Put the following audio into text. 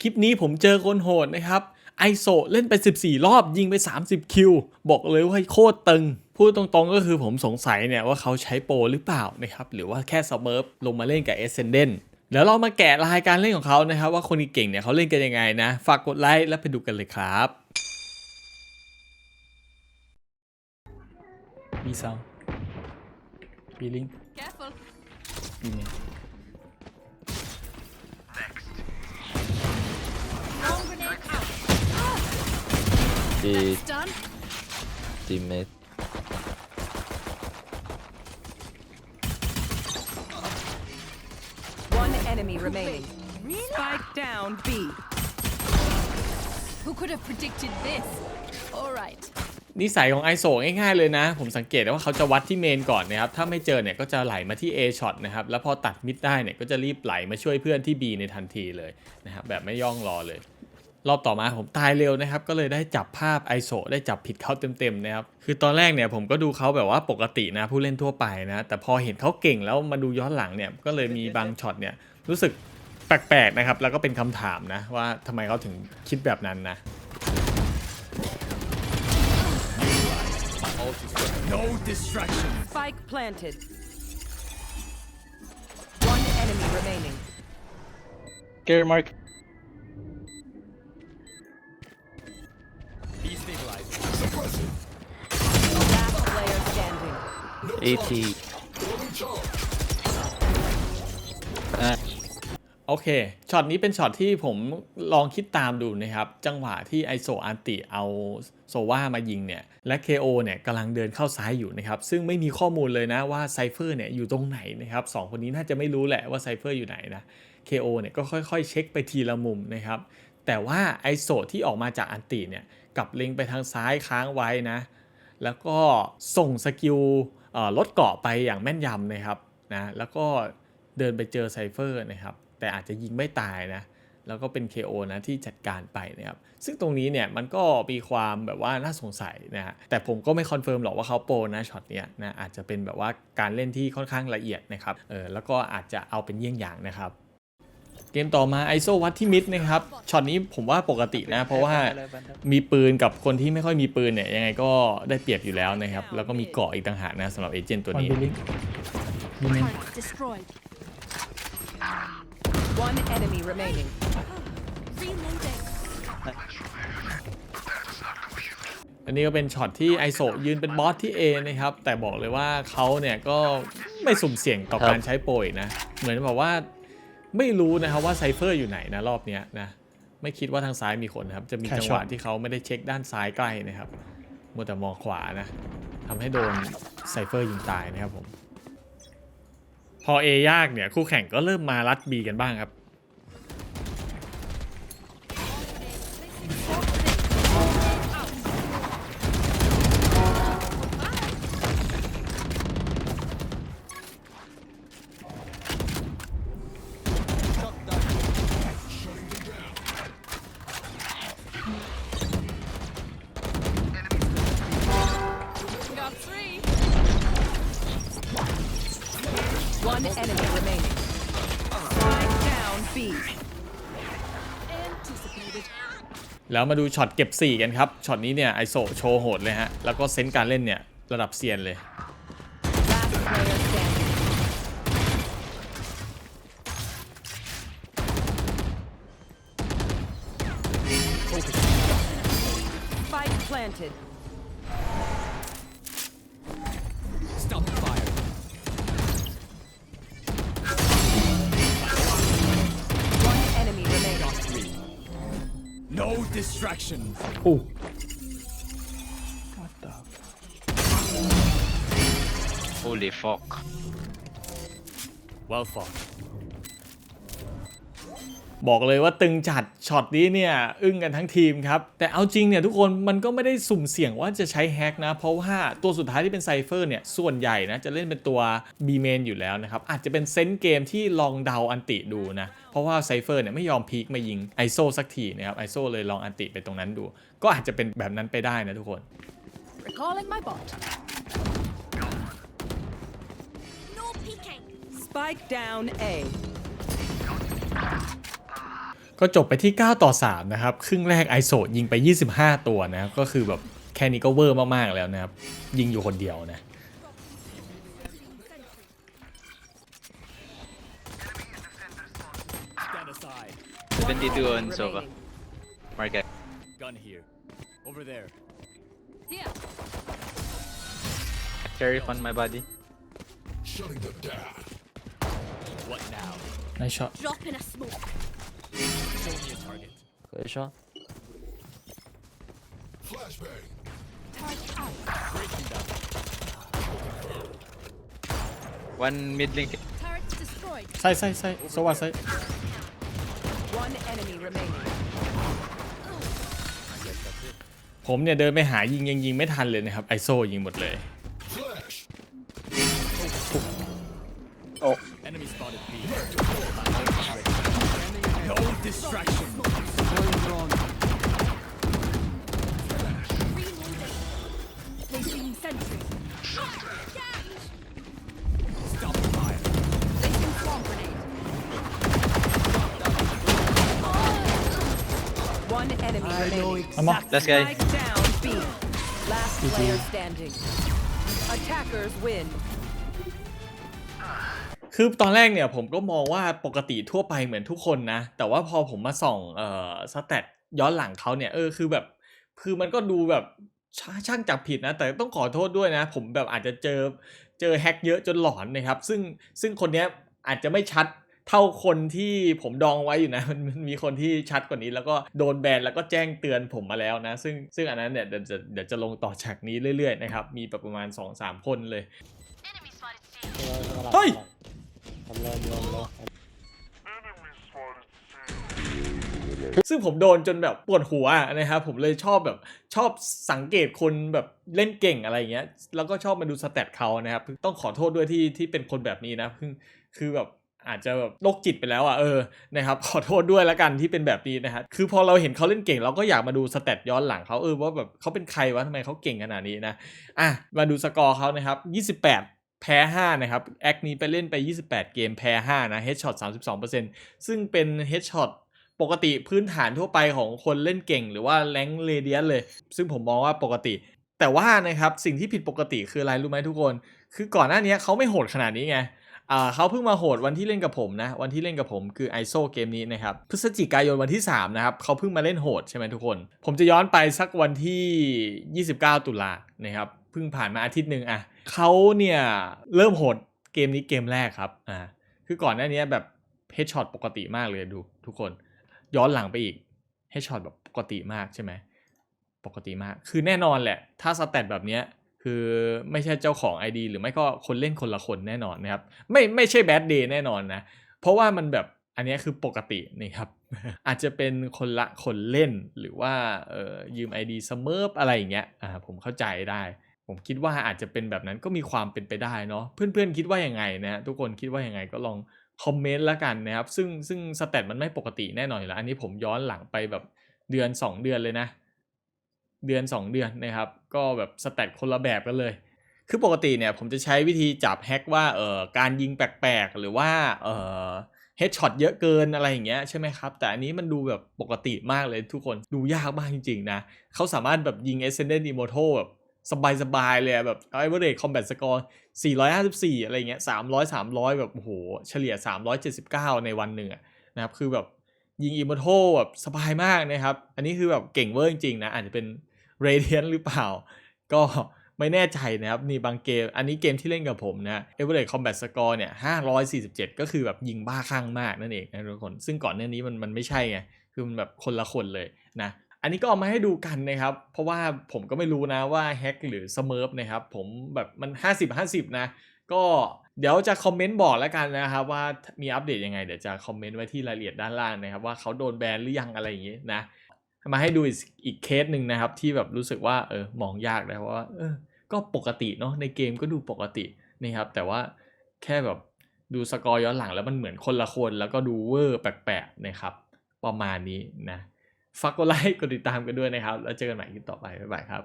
คลิปนี้ผมเจอคนโหดนะครับไอโซเล่นไป 14 รอบยิงไป 30 คิว บอกเลยว่าโคตรตึง พูดตรงๆก็คือผมสงสัยเนี่ยว่าเขาใช้โปรหรือเปล่านะครับ หรือว่าแค่สเมิร์ฟลงมาเล่นกับเอเซนเดนเดี๋ยวเรามาแกะรายการเล่นของเขานะครับ ว่าคนเก่งเนี่ยเขาเล่นกันยังไงนะ ฝากกดไลค์และไปดูกันเลยครับ มีซาวปีลิง Careful. มีเม Bomb could have predicted this? All right. นิสัยของ ISO ง่ายๆเลยนะ ผมสังเกตได้ว่าเขาจะวัดที่เมนก่อนนะครับ ถ้าไม่เจอเนี่ยก็จะไหลมาที่ A shot นะครับ แล้วพอตัดมิดได้เนี่ยก็จะรีบไหลมาช่วยเพื่อนที่ B ในทันทีเลยนะครับ แบบไม่ย่องรอเลย รอบต่อมาผมตายเร็วนะครับ ก็เลยได้จับภาพ ISO ได้จับผิดเขาเต็มๆนะครับ คือตอนแรกเนี่ยผมก็ดูเขาแบบว่าปกตินะผู้เล่นทั่วไปนะ แต่พอเห็นเขาเก่งแล้วมาดูย้อนหลังเนี่ย ก็เลยมีบางช็อตเนี่ยรู้สึกแปลกๆนะครับ แล้วก็เป็นคำถามนะว่าทำไมเขาถึงคิดแบบนั้นนะ No distraction. Spike planted. One enemy remaining. Care mark. Ah, โอเค ช็อตนี้เป็นช็อตที่ผมลองคิดตามดูนะครับ จังหวะที่ไอโซอันติเอาโซว่ามายิงเนี่ย และ KO เนี่ยกำลังเดินเข้าซ้ายอยู่นะครับ ซึ่งไม่มีข้อมูลเลยนะว่าไซเฟอร์เนี่ยอยู่ตรงไหนนะครับสองคนนี้น่าจะไม่รู้แหละว่าไซเฟอร์อยู่ไหนนะ KO เนี่ยก็ค่อยๆ เช็คไปทีละมุมนะครับ แต่ว่าไอโซที่ออกมาจากอันติเนี่ยกลับเล็งไปทางซ้ายค้างไว้นะ แล้วก็ส่งสกิล ลดเกาะไปอย่างแม่นยำนะครับนะแล้วก็เดินไปเจอไซเฟอร์นะครับแต่อาจจะยิงไม่ตายนะแล้วก็เป็น KO นะที่จัดการไปนะครับซึ่งตรงนี้เนี่ยมันก็มีความแบบว่าน่าสงสัยนะฮะแต่ผมก็ไม่คอนเฟิร์มหรอกว่าเขาโปรนะช็อตเนี้ยนะอาจจะเป็นแบบว่าการเล่นที่ค่อนข้างละเอียดนะครับเออแล้วก็อาจจะเอาเป็นเยี่ยงอย่างนะครับ เกมต่อมาไอโซวัดที่มิดนะครับช็อตนี้ผมว่าปกตินะ เพราะว่ามีปืนกับคนที่ไม่ค่อยมีปืนเนี่ยยังไงก็ได้เปรียบอยู่แล้วนะครับ แล้วก็มีเกราะอีกต่างหากนะสำหรับเอเจนต์ตัวนี้ Target destroyed. One enemy remaining. Reloading. อันนี้ก็เป็นช็อตที่ไอโซยืนเป็นบอสที่ A นะครับ แต่บอกเลยว่าเขาเนี่ยก็ไม่สุ่มเสี่ยงต่อครับการใช้โปรยนะ เหมือนแบบว่า ไม่รู้นะครับว่าไซเฟอร์อยู่ไหนนะรอบเนี้ยนะไม่คิดว่าทางซ้ายมีคนนะครับ จะมีจังหวะที่เขาไม่ได้เช็คด้านซ้ายใกล้นะครับมัวแต่มองขวานะทำให้โดนไซเฟอร์ยิงตายนะครับผม พอ A ยากเนี่ย คู่แข่งก็เริ่มมารัด B กันบ้างครับ แล้วมาดูช็อตเก็บ 4 กันครับ ช็อตนี้เนี่ยไอโซโชว์โหดเลยฮะ แล้วก็เซนส์การเล่นเนี่ยระดับเซียนเลย Last player standing. Spike planted. No distraction. อู้ holy fuck. Well fought. บอกเลยว่าตึงจัดช็อตนี้เนี่ยอึ้งกันทั้งทีมครับแต่เอาจริงเนี่ยทุกคนมันก็ไม่ได้สุ่มเสี่ยงว่าจะใช้แฮกนะ เพราะว่าตัวสุดท้ายที่เป็นไซเฟอร์เนี่ยส่วนใหญ่นะจะเล่นเป็นตัว B เมนอยู่แล้วนะครับอาจจะเป็นเซนส์เกมที่ลองเดาอันติดูนะเพราะว่าไซเฟอร์เนี่ยไม่ยอมพีคมายิงไอโซสักทีนะครับไอโซเลยลองอันติไปตรงนั้นดู ก็อาจจะเป็นแบบนั้นไปได้นะทุกคน Recalling my bot. No peeking. Spike down A. ก็จบไปที่ 9 ต่อ 3 นะครับ ครึ่งแรกไอโซยิงไป 25 ตัวนะครับก็คือแบบแค่นี้ก็เวอร์มาก ๆ แล้วนะครับ ยิงอยู่คนเดียวนะ Stand aside. 22 on Remaining. Sova. Market. Gun here. Over there. Here. Carry on my body. What now? ในช็อต Drop in a smoke. Show me a target. Good shot. Target out. Breaking them. One mid link. Turrets destroyed. ใส่ใส่ใส่สวัสดี One enemy remaining. ผมเนี่ยเดินไปหายิงยังยิงไม่ทันเลยนะครับไอโซยิงหมดเลย Enemy spotted B. No distraction. Reloading. Placing sentry. Stop the fire. Placing swarm grenade. One enemy remaining. เอามา Last guy. Spike down B. Last player standing. Attackers win. คือตอนแรกเนี่ยผมก็มองว่าปกติทั่วไปเหมือนทุกคนนะ แต่ว่าพอผมมาส่องเอ่อสแตทย้อนหลังเขาเนี่ยเออคือแบบ คือมันก็ดูแบบชาช่างจับผิดนะ แต่ต้องขอโทษด้วยนะ ผมแบบอาจจะเจอเจอแฮกเยอะจนหลอนนะครับ ซึ่งซึ่งคนเนี้ยอาจจะไม่ชัดเท่าคนที่ผมดองไว้อยู่นะมันมันมีคนที่ชัดกว่านี้ แล้วก็โดนแบนแล้วก็แจ้งเตือนผมมาแล้วนะ ซึ่งซึ่งอันนั้นเนี่ยเดี๋ยวจะเดี๋ยวจะลงต่อฉากนี้เรื่อยๆนะครับมีแบบประมาณ 2-3 คนเลยเฮ้ย ซึ่งผมโดนจนแบบปวดหัวนะครับผมเลยชอบแบบชอบสังเกตคนแบบเล่นเก่งอะไรอย่างเงี้ย แล้วก็ชอบมาดูสแตทเขานะครับต้องขอโทษด้วยที่ที่เป็นคนแบบนี้นะคือคือแบบอาจจะแบบโรคจิตไปแล้วอะเออนะครับขอโทษด้วยละกันที่เป็นแบบนี้นะฮะคือพอเราเห็นเขาเล่นเก่งเราก็อยากมาดูสแตทย้อนหลังเขาเออว่าแบบเขาเป็นใครวะทำไมเขาเก่งขนาดนี้นะอะมาดูสกอร์เขานะครับ 28 แพ้ 5 นะครับ แอคนี้ไปเล่นไป 28 เกมแพ้ 5 นะเฮดช็อต32%ซึ่งเป็นเฮดช็อตปกติพื้นฐานทั่วไปของคนเล่นเก่งหรือว่าแรงเรเดียนเลย ซึ่งผมมองว่าปกติ แต่ว่านะครับสิ่งที่ผิดปกติคืออะไรรู้ไหมทุกคน คือก่อนหน้านี้เขาไม่โหดขนาดนี้ไงอ่าเขาเพิ่งมาโหดวันที่เล่นกับผมนะ วันที่เล่นกับผมคือ ISO เกมนี้นะครับ พฤศจิกายนวันที่ 3 นะครับเขาเพิ่งมาเล่นโหดใช่ไหมทุกคน ผมจะย้อนไปสักวันที่ 29 ตุลานะครับเพิ่งผ่านมาอาทิตย์หนึ่งอะ เขาเนี่ยเริ่มโหดเกมนี้เกมแรกครับอ่าคือก่อนหน้านี้แบบเฮดช็อตปกติมากเลยดูทุกคน ย้อนหลังไปอีกเฮดช็อตแบบปกติมากใช่ไหมปกติมาก คือแน่นอนแหละ ถ้าสแตทแบบเนี้ยคือไม่ใช่เจ้าของ ID หรือไม่ก็คนเล่นคนละคนแน่นอนนะครับ ไม่ไม่ใช่แบดเดย์แน่นอนนะ เพราะว่ามันแบบอันนี้คือปกตินี่ครับ อาจจะเป็นคนละคนเล่นหรือว่าเอ่อยืม ID เสมออะไรอย่างเงี้ยอ่าผมเข้าใจได้ ผมคิดว่าอาจจะเป็นแบบนั้นก็มีความเป็นไปได้เนาะเพื่อนๆคิดว่ายังไงนะทุกคนคิดว่ายังไงก็ลองคอมเมนต์ละกันนะครับ ซึ่งซึ่งสแตทมันไม่ปกติแน่นอนอยู่แล้ว อันนี้ผมย้อนหลังไปแบบเดือน 2 เดือนเลยนะ เดือน 2 เดือนนะครับ ก็แบบสแตทคนละแบบกันเลย คือปกติเนี่ยผมจะใช้วิธีจับแฮกว่าเอ่อการยิงแปลกๆ หรือว่าเอ่อเฮดช็อตเยอะเกินอะไรอย่างเงี้ยใช่ไหมครับ แต่อันนี้มันดูแบบปกติมากเลยทุกคนดูยากมากจริงๆนะเขาสามารถแบบยิง Ascendant Immortal แบบ สบายๆเลยอะแบบ Average Combat Score 454 อะไรเงี้ย300 300 แบบโอ้โห เฉลี่ย 379 ในวันหนึ่งนะครับ คือแบบยิง Immortal แบบสบายมากนะครับ อันนี้คือแบบเก่งเวอร์จริงๆนะ อาจจะเป็น Radiant หรือเปล่า ก็ไม่แน่ใจนะครับ นี่บางเกม อันนี้เกมที่เล่นกับผมนะ Average Combat Score เนี่ย547 ก็คือแบบยิงบ้าคลั่งมากนั่นเองนะทุกคน ซึ่งก่อนหน้านี้มันมันไม่ใช่ไง คือมันแบบคนละคนเลยนะ อันนี้ก็เอามาให้ดูกันนะครับ เพราะว่าผมก็ไม่รู้นะว่าแฮกหรือสเมิร์ฟนะครับผมแบบมัน 50-50 นะ ก็เดี๋ยวจะคอมเมนต์บอกแล้วกันนะครับว่ามีอัปเดตยังไง เดี๋ยวจะคอมเมนต์ไว้ที่รายละเอียดด้านล่างนะครับ ว่าเขาโดนแบนหรือยังอะไรอย่างงี้นะ มาให้ดูอีกอีกเคสหนึ่งนะครับ ที่แบบรู้สึกว่าเออมองยากนะเพราะว่าเออก็ปกติเนาะในเกมก็ดูปกตินี่ครับ แต่ว่าแค่แบบดูสกอร์ย้อนหลังแล้วมันเหมือนคนละคน แล้วก็ดูเวอร์แปลกๆนะครับ ประมาณนี้นะ ฝากกดไลค์กดติดตามกันด้วยนะครับ แล้วเจอกันใหม่คลิปต่อไปบ๊ายบายครับ